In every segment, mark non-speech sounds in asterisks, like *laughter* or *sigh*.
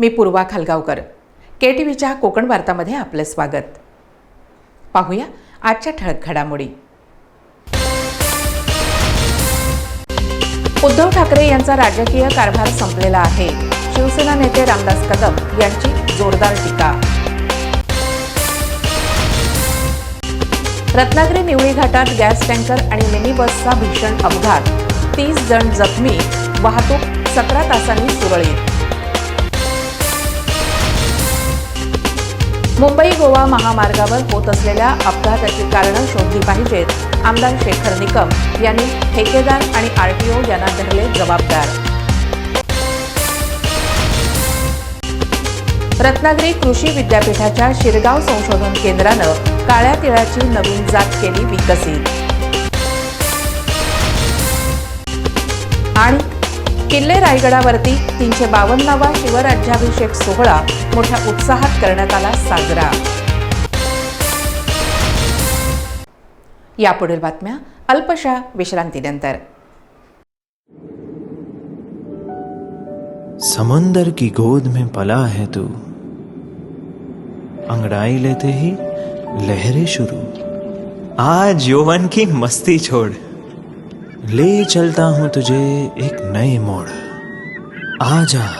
मी पूर्वा खालगावकर. के T व्हीच्या कोकण वार्तामध्ये आपलं स्वागत. पाहूया आजच्या ठळक घडामोडी. उद्धव ठाकरे यांचा राजकीय कारभार संपलेला आहे. शिवसेना नेते रामदास कदम यांची जोरदार टीका. रत्नागिरी निवळी घाटात गॅस टँकर आणि मिनी बसचा भीषण अपघात. तीस जण जखमी वाहतूक सतरा तासांनी सुरळीत. मुंबई गोवा महामार्गावर होत असलेल्या अपघाताची कारणं शोधली पाहिजेत आमदार शेखर निकम यांनी ठेकेदार आणि आरटीओ यांना धरले जबाबदार. रत्नागिरी कृषी विद्यापीठाच्या शिरगाव संशोधन केंद्रानं काळ्या तिळाची नवीन जात केली विकसित आणि किल्ले रायगडावरती तीनशे बावन्नावा शिवराज्याभिषेक सोहळा मोठ्या उत्साहात करण्यात आला साजरा. यापुढील बातम्या अल्पशा विश्रांतीनंतर. समंदर की गोद में पला है तू। अंगड़ाई लेते ही लहरें शुरू। आज यौवन की मस्ती छोड़। ले चलता हूं तुझे एक नए मोड़। आ जा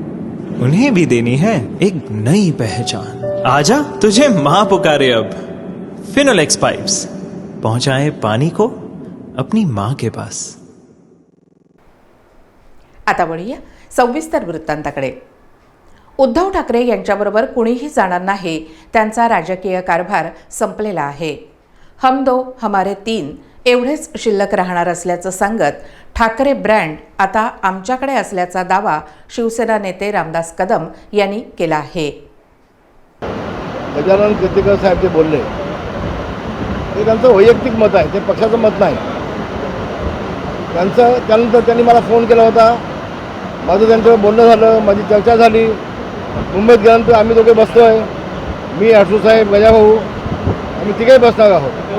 उन्हें भी देनी है एक नई पहचान। आजा तुझे माँ पुकारे अब। फिनोलेक्स पाइप्स पहुंचाए पानी को अपनी माँ के पास। आता वळूया सविस्तर वृत्तांताकडे। उद्धव ठाकरे यांच्याबरोबर कुणीही जाणार नाही त्यांचा राजकीय कारभार संपलेला आहे. हम दो हमारे तीन एवढेच शिल्लक राहणार असल्याचं सांगत ठाकरे ब्रँड आता आमच्याकडे असल्याचा दावा शिवसेना नेते रामदास कदम यांनी केला आहे. गजानन कीर्तीकर साहेब जे बोलले ते त्यांचं वैयक्तिक मत आहे ते पक्षाचं मत नाही. त्यांचं त्यानंतर त्यांनी मला फोन केला होता. माझं त्यांच्यावर बोलणं झालं माझी चर्चा झाली. मुंबईत गेल्यानंतर आम्ही दोघे बसतो आहे मी आठू साहेब गजाभाऊ आम्ही तिघे बसणार आहोत.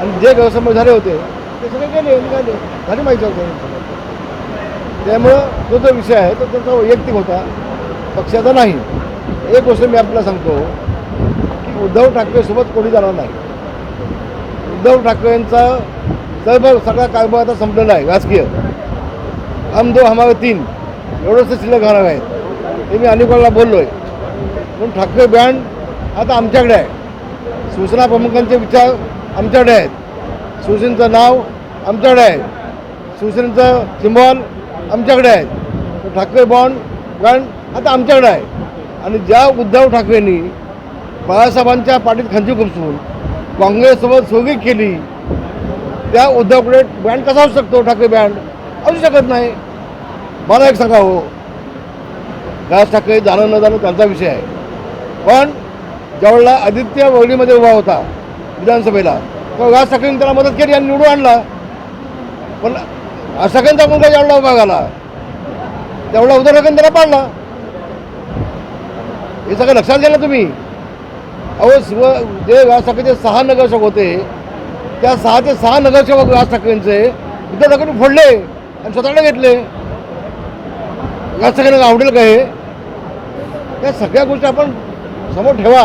आणि जे गैरसमज झाले होते ते सगळे गेले निघाले झाली माहिती होतं त्यामुळं तो जो विषय आहे तो त्यांचा वैयक्तिक होता. पक्षाचा नाही. एक गोष्ट मी आपल्याला सांगतो की उद्धव ठाकरेसोबत कोणी जाणार नाही. उद्धव ठाकरेंचा सर्व सगळा कारभार आता संपलेला आहे राजकीय. हम दो हमारे तीन. एवढंच शिल्लक राहणार आहेत. ते मी अनेक बोललो आहे म्हणून ठाकरे ब्रँड आता आमच्याकडे आहे. सूचना प्रमुखांचे विचार आमच्याकडे आहेत. शिवसेनेचं नाव आमच्याकडे आहे. शिवसेनेचं सिम्बॉल आमच्याकडे आहे. ठाकरे बॉन्ड गण आता आमच्याकडे आहे. आणि ज्या उद्धव ठाकरेंनी बाळासाहेबांच्या पाठीत खंजी खुपसून काँग्रेससोबत सोगी केली त्या उद्धवकडे बँड कसा असू शकतो? ठाकरे बँड असू शकत नाही. मला एक सांगा हो. राज ठाकरे जाणं न जाणं त्यांचा विषय आहे. पण ज्यावेळेला आदित्य वगळीमध्ये उभा होता विधानसभेला. तेव्हा राज ठाकरेंनी त्याला मदत केली आणि निवडून आणला. पण सगळ्यांचा मुलगा एवढा उभा झाला त्यावेळेला उद्धव त्याला पाडला. हे सगळं लक्षात घ्या ना तुम्ही. अहो शिव जे राज ठाकरेचे सहा नगरसेवक होते त्या सहा ते सहा नगरसेवक राज ठाकरेंचे उद्धव ठाकरेंनी फोडले आणि स्वतःला घेतले. राज ठाकरेंना आवडेल का हे? त्या सगळ्या गोष्टी आपण समोर ठेवा.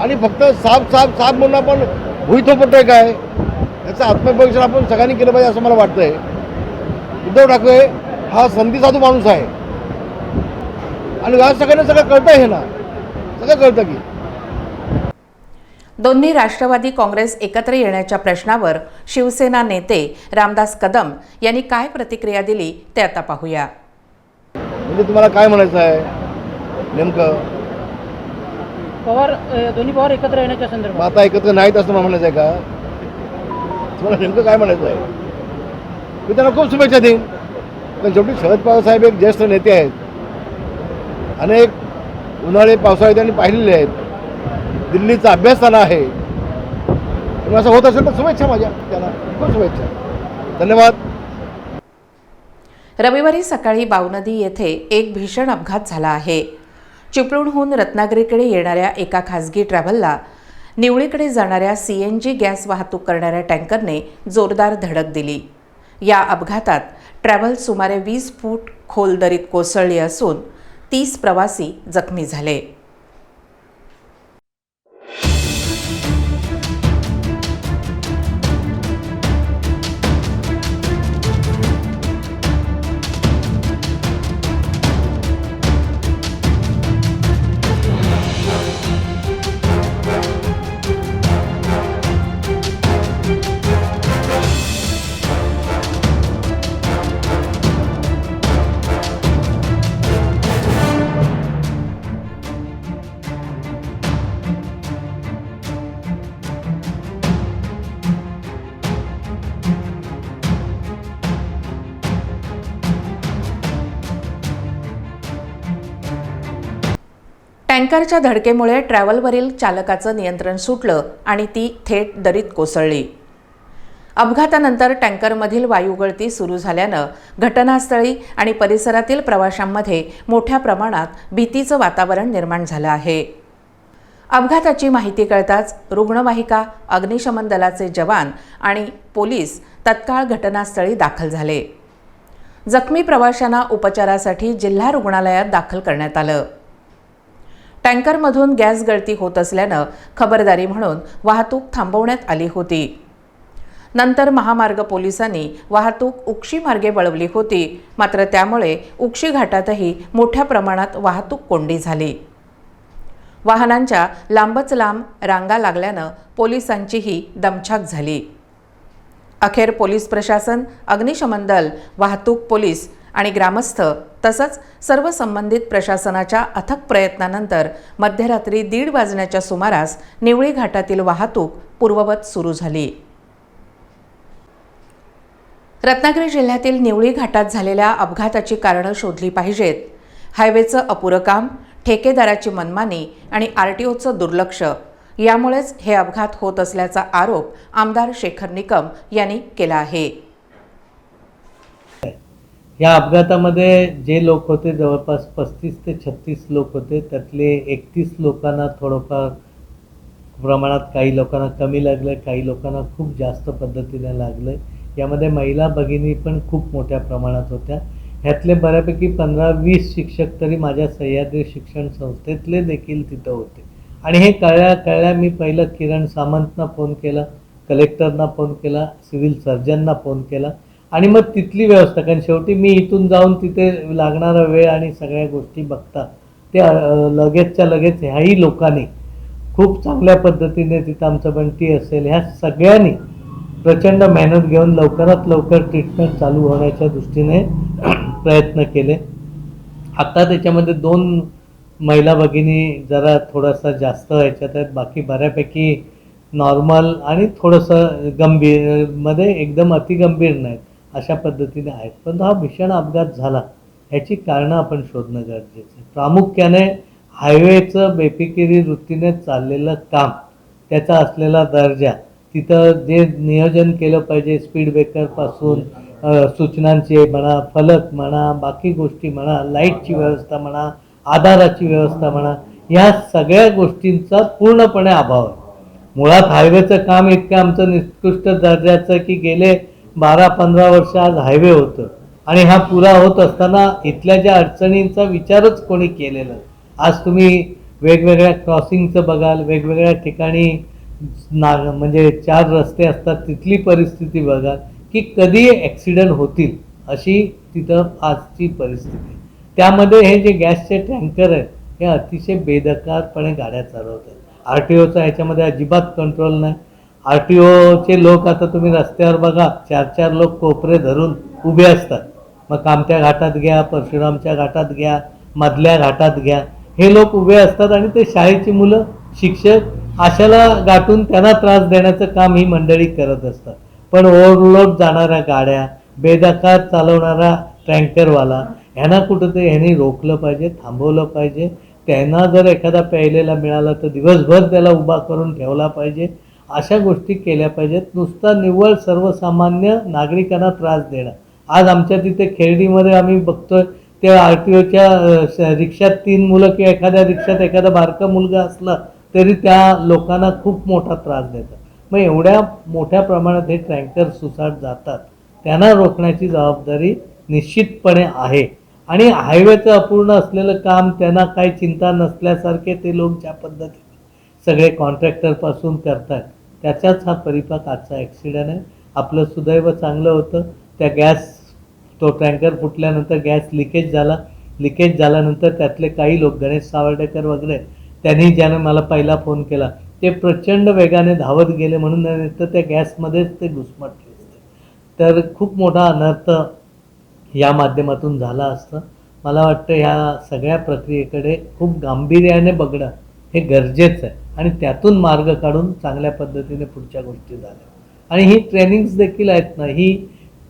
आणि फक्त साफ साफ साफ म्हणून आपण भुई थोपटतोय काय याचं आत्मपरीक्षण आपण सगळ्यांनी केलं पाहिजे असं मला वाटतंय. उद्धव ठाकरे हा संधी साधू माणूस आहे. आणि राज ठाकरेंना सगळं कळतंय हे ना. सगळं कळतं की. दोन्ही राष्ट्रवादी काँग्रेस एकत्र येण्याच्या प्रश्नावर शिवसेना नेते रामदास कदम यांनी काय प्रतिक्रिया दिली ते आता पाहूया. म्हणजे तुम्हाला काय म्हणायचं आहे? नेमकं? पवार दोन्ही पवार एकत्र येण्याच्या संदर्भात. आता एकत्र नाहीत असं मला म्हणायचं आहे का? तुम्हाला नेमकं काय म्हणायचं आहे मी त्यांना खूप शुभेच्छा देईन. पण शेवटी शरद पवार साहेब एक ज्येष्ठ नेते आहेत. अनेक उन्हाळे पावसाळे त्यांनी पाहिलेले आहेत. दिल्लीचा अभ्यासताना आहे. पण असं होत असेल तर शुभेच्छा माझ्या त्यांना. खूप शुभेच्छा. धन्यवाद. रविवारी सकाळी बावनदी येथे एक भीषण अपघात झाला आहे. चिपळूणहून रत्नागिरीकडे येणाऱ्या एका खासगी ट्रॅव्हलला निवळीकडे जाणाऱ्या सी एन जी गॅस वाहतूक करणाऱ्या टँकरने जोरदार धडक दिली. या अपघातात ट्रॅव्हल सुमारे वीस फूट खोल दरीत कोसळली असून तीस प्रवासी जखमी झाले. टँकरच्या धडकेमुळे ट्रॅव्हलवरील चालकाचं नियंत्रण सुटलं आणि ती थेट दरीत कोसळली. अपघातानंतर टँकरमधील वायुगळती सुरू झाल्यानं घटनास्थळी आणि परिसरातील प्रवाशांमध्ये मोठ्या प्रमाणात भीतीचं वातावरण निर्माण झालं आहे. अपघाताची माहिती कळताच रुग्णवाहिका अग्निशमन दलाचे जवान आणि पोलीस तत्काळ घटनास्थळी दाखल झाले. जखमी प्रवाशांना उपचारासाठी जिल्हा रुग्णालयात दाखल करण्यात आलं. टँकरमधून गॅस गळती होत असल्यानं खबरदारी म्हणून वाहतूक थांबवण्यात आली होती. नंतर महामार्ग पोलिसांनी वाहतूक उक्षी मार्गे वळवली होती. मात्र त्यामुळे उक्षी घाटातही मोठ्या प्रमाणात वाहतूक कोंडी झाली. वाहनांच्या लांबच लांब रांगा लागल्यानं पोलिसांचीही दमछाक झाली. अखेर पोलीस प्रशासन अग्निशमन दल वाहतूक पोलीस आणि ग्रामस्थ तसंच सर्व संबंधित प्रशासनाच्या अथक प्रयत्नानंतर मध्यरात्री दीड वाजण्याच्या सुमारास निवळी घाटातील वाहतूक पूर्ववत सुरू झाली. रत्नागिरी जिल्ह्यातील निवळी घाटात झालेल्या अपघाताची कारणं शोधली पाहिजेत. हायवेचं अपुरं काम ठेकेदाराची मनमानी आणि आर टी ओचं दुर्लक्ष यामुळेच हे अपघात होत असल्याचा आरोप आमदार शेखर निकम यांनी केला आहे. या अपघातामध्ये जे लोक होते जवळपास पस्तीस ते छत्तीस लोक होते त्यातले एकतीस लोकांना थोडंफार प्रमाणात काही लोकांना कमी लागलं काही लोकांना खूप जास्त पद्धतीने लागलं यामध्ये महिला भगिनी पण खूप मोठ्या प्रमाणात होत्या. ह्यातले बऱ्यापैकी पंधरा वीस शिक्षक तरी माझ्या सह्याद्री शिक्षण संस्थेतले देखील तिथं होते. आणि हे कळल्या कळल्या मी पहिलं किरण सामंतना फोन केला कलेक्टरना फोन केला सिव्हिल सर्जनना फोन केला. आणि मग तिथली व्यवस्था कारण शेवटी मी इथून जाऊन तिथे लागणारा वेळ आणि सगळ्या गोष्टी बघता. ते लगेचच्या लगेच ह्याही लोकांनी खूप चांगल्या पद्धतीने तिथं आमचं बंटी असेल ह्या सगळ्यांनी प्रचंड मेहनत घेऊन लवकरात लवकर ट्रीटमेंट चालू होण्याच्या दृष्टीने *clears throat* प्रयत्न केले. आता त्याच्यामध्ये दोन महिला भगिनी जरा थोडासा जास्त ह्याच्यात आहेत बाकी बऱ्यापैकी नॉर्मल आणि थोडंसं गंभीरमध्ये एकदम अतिगंभीर नाहीत. अशा पद्धतीने आहेत. पण हा भीषण अपघात झाला ह्याची कारणं आपण शोधणं गरजेचं आहे. प्रामुख्याने हायवेचं बेफिकिरी वृत्तीने चाललेलं काम त्याचा असलेला दर्जा तिथं जे नियोजन केलं पाहिजे स्पीड ब्रेकरपासून सूचनांचे म्हणा फलक म्हणा बाकी गोष्टी म्हणा लाईटची व्यवस्था म्हणा आधाराची व्यवस्था म्हणा या सगळ्या गोष्टींचा पूर्णपणे अभाव आहे. मुळात हायवेचं काम इतकं आमचं निकृष्ट दर्जाचं की गेले बारा पंधरा वर्ष आज हायवे होतं. आणि हा पुरा होत असताना इथल्या ज्या अडचणींचा विचारच कोणी केलेला. नाही. आज तुम्ही वेगवेगळ्या क्रॉसिंगचं बघाल वेगवेगळ्या ठिकाणी ना म्हणजे चार रस्ते असतात तिथली परिस्थिती बघाल की कधी ॲक्सिडेंट होतील अशी तिथं आजची परिस्थिती. त्यामध्ये हे जे गॅसचे टँकर आहेत हे अतिशय बेदकारपणे गाड्या चालवतात. आर टी ओचा ह्याच्यामध्ये अजिबात कंट्रोल नाही. आर टी ओचे लोक आता तुम्ही रस्त्यावर बघा चार चार लोक कोपरे धरून उभे असतात. मग कामत्या घाटात घ्या परशुरामच्या घाटात घ्या मधल्या घाटात घ्या. हे लोक उभे असतात आणि ते शाळेची मुलं शिक्षक अशाला गाठून त्यांना त्रास देण्याचं काम ही मंडळी करत असतात. पण ओव्हरलोड जाणाऱ्या गाड्या बेदकार चालवणारा टँकरवाला ह्यांना कुठंतरी ह्यांनी रोखलं पाहिजे थांबवलं पाहिजे. त्यांना जर एखादा प्यायलेला मिळाला तर दिवसभर त्याला उभा करून ठेवला पाहिजे. अशा गोष्टी केल्या पाहिजेत. नुसता निव्वळ सर्वसामान्य नागरिकांना त्रास देणं. आज आमच्या तिथे खेर्डीमध्ये आम्ही बघतोय त्या आर टी ओच्या रिक्षात तीन मुलं किंवा एखाद्या रिक्षात एखादा बारका मुलगा असला तरी त्या लोकांना खूप मोठा त्रास देतात. मग एवढ्या मोठ्या प्रमाणात हे टँकर सुसाट जातात. त्यांना रोखण्याची जबाबदारी निश्चितपणे आहे. आणि हायवेचं अपूर्ण असलेलं काम त्यांना काही चिंता नसल्यासारखे ते लोक ज्या पद्धतीने सगळे कॉन्ट्रॅक्टरपासून करतात त्याचाच हा परिपाक आजचा ॲक्सिडेंट आहे. आपलं सुदैव चांगलं होतं. त्या गॅस तो टँकर फुटल्यानंतर गॅस लिकेज झाला. लिकेज झाल्यानंतर त्यातले काही लोक गणेश सावर्डेकर वगैरे त्यांनी ज्यानं मला पहिला फोन केला. ते प्रचंड वेगाने धावत गेले म्हणून तर त्या गॅसमध्येच ते घुसमटले असते. तर खूप मोठा अनर्थ या माध्यमातून झाला असतं. मला वाटतं ह्या सगळ्या प्रक्रियेकडे खूप गांभीर्याने बघणं हे गरजेचं आहे. आणि त्यातून मार्ग काढून चांगल्या पद्धतीने पुढच्या गोष्टी झाल्या. आणि ही ट्रेनिंग्स देखील आहेत ना ही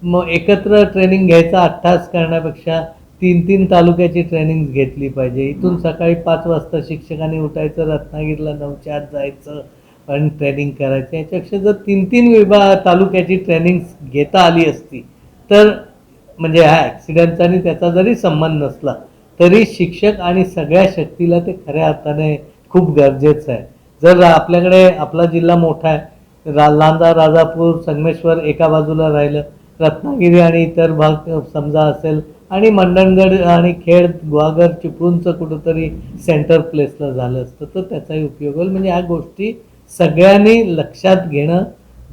मग एकत्र ट्रेनिंग घ्यायचा अठ्ठास करण्यापेक्षा तीन तीन तालुक्याची ट्रेनिंग घेतली पाहिजे. इथून सकाळी पाच वाजता शिक्षकांनी उठायचं रत्नागिरीला नऊच्या आत जायचं आणि ट्रेनिंग करायचं. याच्यापेक्षा जर तीन तीन विभाग तालुक्याची ट्रेनिंग घेता आली असती तर म्हणजे हा ॲक्सिडेंटचा आणि त्याचा जरी संबंध नसला तरी शिक्षक आणि सगळ्या शक्तीला ते खऱ्या अर्थाने खूप गरजेचं आहे. जर आपल्याकडे आपला जिल्हा मोठा आहे रा लांजा राजापूर संगमेश्वर एका बाजूला राहिलं रत्नागिरी आणि इतर भाग समजा असेल आणि मंडणगड आणि खेड ग्वागर चिपळूणचं कुठंतरी सेंटर प्लेसला झालं असतं तर त्याचाही उपयोग होईल. म्हणजे ह्या गोष्टी सगळ्यांनी लक्षात घेणं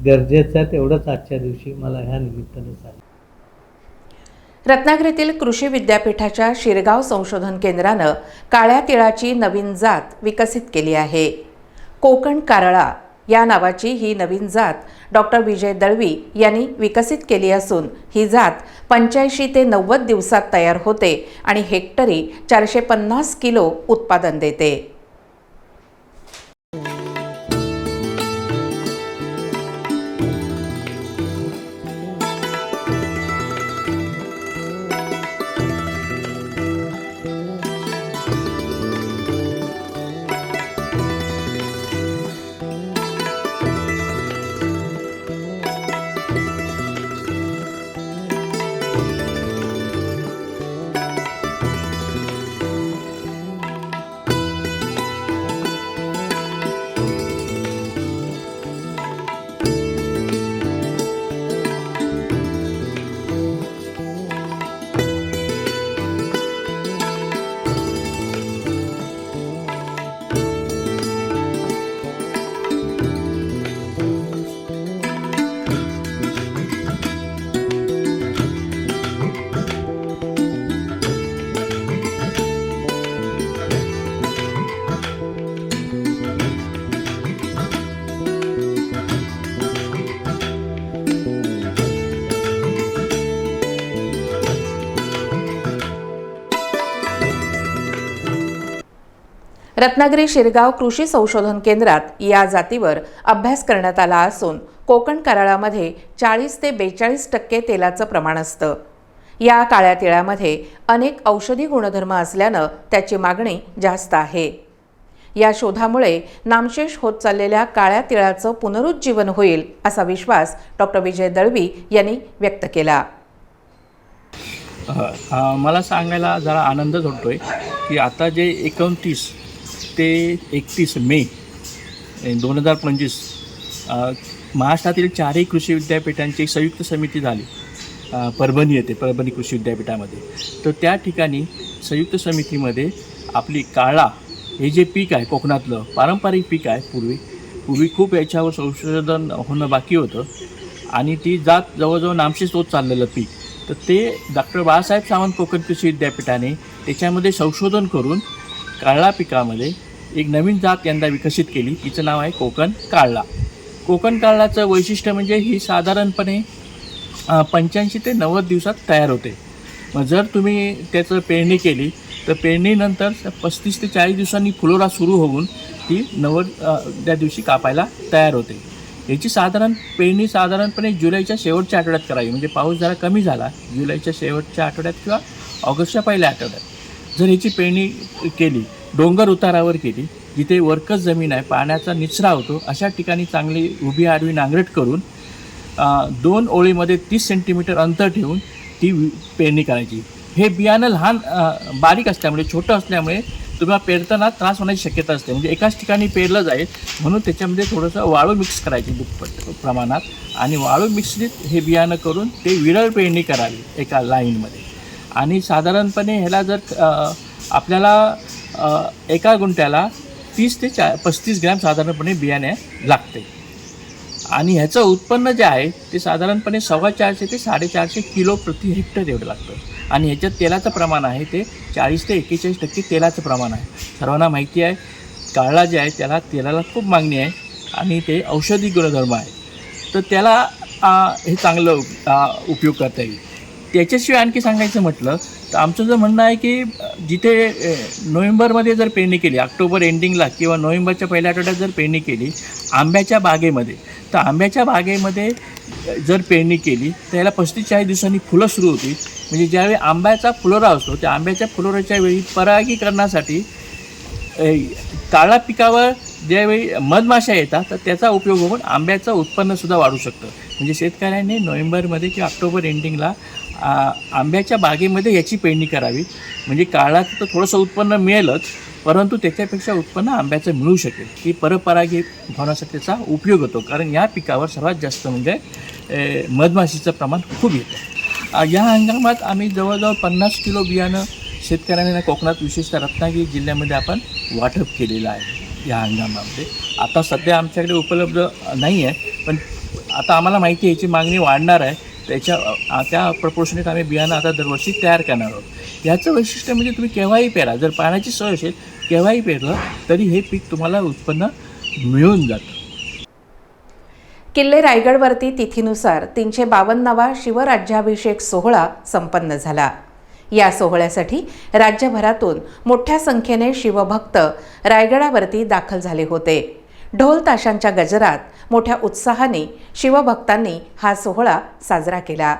गरजेचं आहे. तेवढंच आजच्या दिवशी मला ह्या निमित्ताने सांग रत्नागिरीतील कृषी विद्यापीठाच्या शिरगाव संशोधन केंद्रानं काळ्या तिळाची नवीन जात विकसित केली आहे. कोकण कारळा या नावाची ही नवीन जात डॉक्टर विजय दळवी यांनी विकसित केली असून ही जात पंच्याऐंशी ते नव्वद दिवसात तयार होते आणि हेक्टरी चारशे पन्नास किलो उत्पादन देते. रत्नागिरी शिरगाव कृषी संशोधन केंद्रात या जातीवर अभ्यास करण्यात आला असून कोकण कराळामध्ये चाळीस ते बेचाळीस टक्के तेलाचं प्रमाण असतं. या काळ्या तिळामध्ये अनेक औषधी गुणधर्म असल्यानं त्याची मागणी जास्त आहे. या शोधामुळे नामशेष होत चाललेल्या काळ्या तिळाचं पुनरुज्जीवन होईल असा विश्वास डॉक्टर विजय दळवी यांनी व्यक्त केला. मला सांगायला जरा आनंदच होतोय की आता जे एकोणतीस ते एकतीस मे दोन हजार पंचवीस. महाराष्ट्रातील चारही कृषी विद्यापीठांची एक संयुक्त समिती झाली. परभणी येते परभणी कृषी विद्यापीठामध्ये. तर त्या ठिकाणी संयुक्त समितीमध्ये आपली काळा हे जे पीक आहे कोकणातलं पारंपरिक पीक आहे पूर्वी पूर्वी खूप याच्यावर संशोधन होणं बाकी होतं. आणि ती जात जवळजवळ नामशेष होत चाललेलं पीक. तर ते डॉक्टर बाळासाहेब सावंत कोकण कृषी विद्यापीठाने त्याच्यामध्ये संशोधन करून काळा पिकामध्ये एक नवीन जात यंदा विकसित केली. तिचं नाव आहे कोकण काळला. कोकण काळलाचं वैशिष्ट्य म्हणजे ही साधारणपणे पंच्याऐंशी ते नव्वद दिवसात तयार होते. मग जर तुम्ही त्याचं पेरणी केली तर पेरणीनंतर पस्तीस ते चाळीस दिवसांनी फुलोरा सुरू होऊन ती नव्वद त्या दिवशी कापायला तयार होते. याची साधारण पेरणी साधारणपणे जुलैच्या शेवटच्या आठवड्यात करावी. म्हणजे पाऊस जरा कमी झाला जुलैच्या शेवटच्या आठवड्यात किंवा ऑगस्टच्या पहिल्या आठवड्यात. जर याची पेरणी केली डोंगर उतारावर केली जिथे वरकच जमीन आहे पाण्याचा निचरा होतो. अशा ठिकाणी चांगली उभी आडवी नांगरट करून दोन ओळीमध्ये तीस सेंटीमीटर अंतर ठेवून ती वि- पेरणी करायची. हे बियाणं लहान बारीक असल्यामुळे छोटं असल्यामुळे तुम्हाला पेरताना त्रास होण्याची शक्यता असते. म्हणजे एकाच ठिकाणी पेरलं जाईल म्हणून त्याच्यामध्ये थोडंसं वाळू मिक्स करायची दुप्पट प्रमाणात. आणि वाळू मिश्रित हे बियाणं करून ते विरळ पेरणी करावी एका लाईनमध्ये आणि साधारणपणे ह्याला जर आपल्याला एका गुंठ्याला तीस ते चा पस्तीस ग्रॅम साधारणपणे बियाणे लागते. आणि ह्याचं उत्पन्न जे आहे ते साधारणपणे सव्वा चारशे ते साडेचारशे किलो प्रति हेक्टर एवढं लागतं. आणि ह्याच्यात तेलाचं प्रमाण आहे ते चाळीस ते एक्केचाळीस टक्के तेलाचं प्रमाण आहे. सर्वांना माहिती आहे काळा जे आहे त्याला तेलाला खूप मागणी आहे आणि ते औषधी गुणधर्म आहे. तर त्याला हे चांगलं उपयोग करता येईल. त्याच्याशिवाय आणखी सांगायचं म्हटलं तर आमचं जर म्हणणं आहे की जिथे नोव्हेंबरमध्ये जर पेरणी केली ऑक्टोबर एंडिंगला किंवा नोव्हेंबरच्या पहिल्या आठवड्यात जर पेरणी केली आंब्याच्या बागेमध्ये तर आंब्याच्या बागेमध्ये जर पेरणी केली तर याला पस्तीस चाळीस दिवसांनी फुलं सुरू होती म्हणजे ज्यावेळी आंब्याचा फुलोरा असतो त्या आंब्याच्या फुलोराच्या वेळी परागीकरणासाठी काळा पिकावर ज्यावेळी मधमाशा येतात तर त्याचा उपयोग होऊन आंब्याचं उत्पन्नसुद्धा वाढू शकतं. म्हणजे शेतकऱ्यांनी नोव्हेंबरमध्ये किंवा ऑक्टोबर एंडिंगला आंब्याच्या बागेमध्ये याची पेरणी करावी. म्हणजे काळात तर थोडंसं उत्पन्न मिळेलच परंतु त्याच्यापेक्षा उत्पन्न आंब्याचं मिळू शकेल. ही परपरागी भावनासाठी त्याचा उपयोग होतो. कारण या पिकावर सर्वात जास्त म्हणजे मधमाशीचं प्रमाण खूप येतं. या हंगामात आम्ही जवळजवळ पन्नास किलो बियाणं शेतकऱ्यांना कोकणात विशेषतः रत्नागिरी जिल्ह्यामध्ये आपण वाटप केलेलं आहे या हंगामामध्ये. आता सध्या आमच्याकडे उपलब्ध नाही आहे पण आता आम्हाला माहिती आहे याची मागणी वाढणार आहे. त्याच्या त्या प्रपोर्शनेत आम्ही बियाणं आता दरवर्षी तयार करणार आहोत. याचं वैशिष्ट्य म्हणजे तुम्ही केव्हाही पेरा जर पाण्याची सोय असेल केव्हाही पेरलं तरी हे पीक तुम्हाला उत्पन्न मिळून जातं. किल्ले रायगडवरती तिथीनुसार तीनशे बावन्नावा शिवराज्याभिषेक सोहळा संपन्न झाला. या सोहळ्यासाठी राज्यभरातून मोठ्या संख्येने शिवभक्त रायगडावरती दाखल झाले होते. ढोल ताशांच्या गजरात मोठ्या उत्साहाने शिवभक्तांनी हा सोहळा साजरा केला.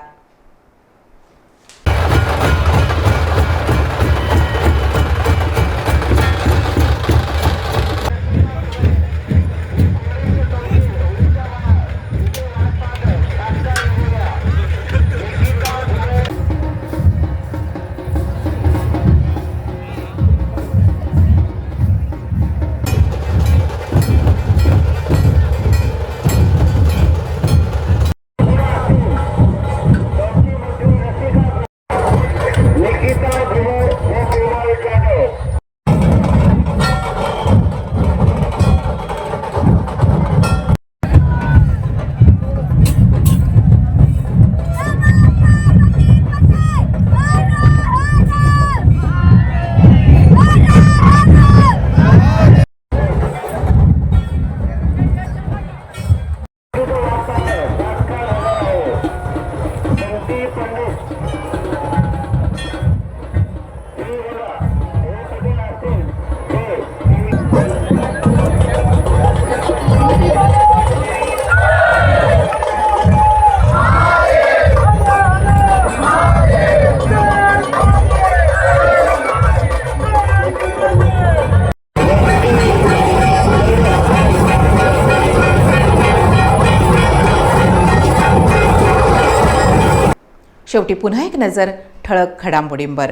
शेवटी पुन्हा एक नजर ठळक घडामोडींवर.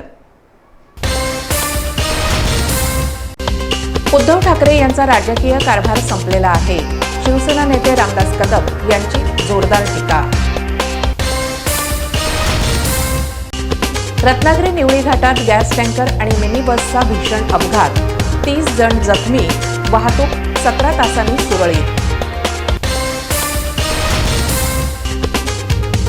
उद्धव ठाकरे यांचा राजकीय कारभार संपलेला आहे. शिवसेना नेते रामदास कदम यांची जोरदार टीका. रत्नागिरी निवळी घाटात गॅस टँकर आणि मिनी बसचा भीषण अपघात. तीस जण जखमी वाहतूक सतरा तासांनी सुरळीत.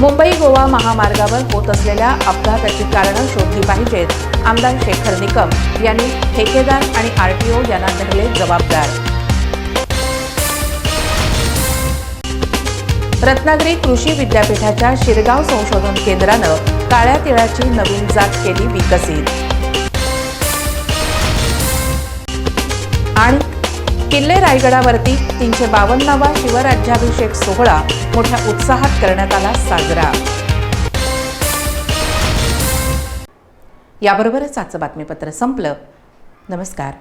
मुंबई गोवा महामार्गावर होत असलेल्या अपघाताची कारणं शोधली पाहिजेत. आमदार शेखर निकम यांनी ठेकेदार आणि आरटीओ यांना धरले जबाबदार. रत्नागिरी कृषी विद्यापीठाच्या शिरगाव संशोधन केंद्रानं काळ्या तिळाची नवीन जात केली विकसित. आणि किल्ले रायगडावरती तीनशे बावन्नावा शिवराज्याभिषेक सोहळा मोठ्या उत्साहात करण्यात आला साजरा. याबरोबरच आजचं बातमीपत्र संपलं. नमस्कार.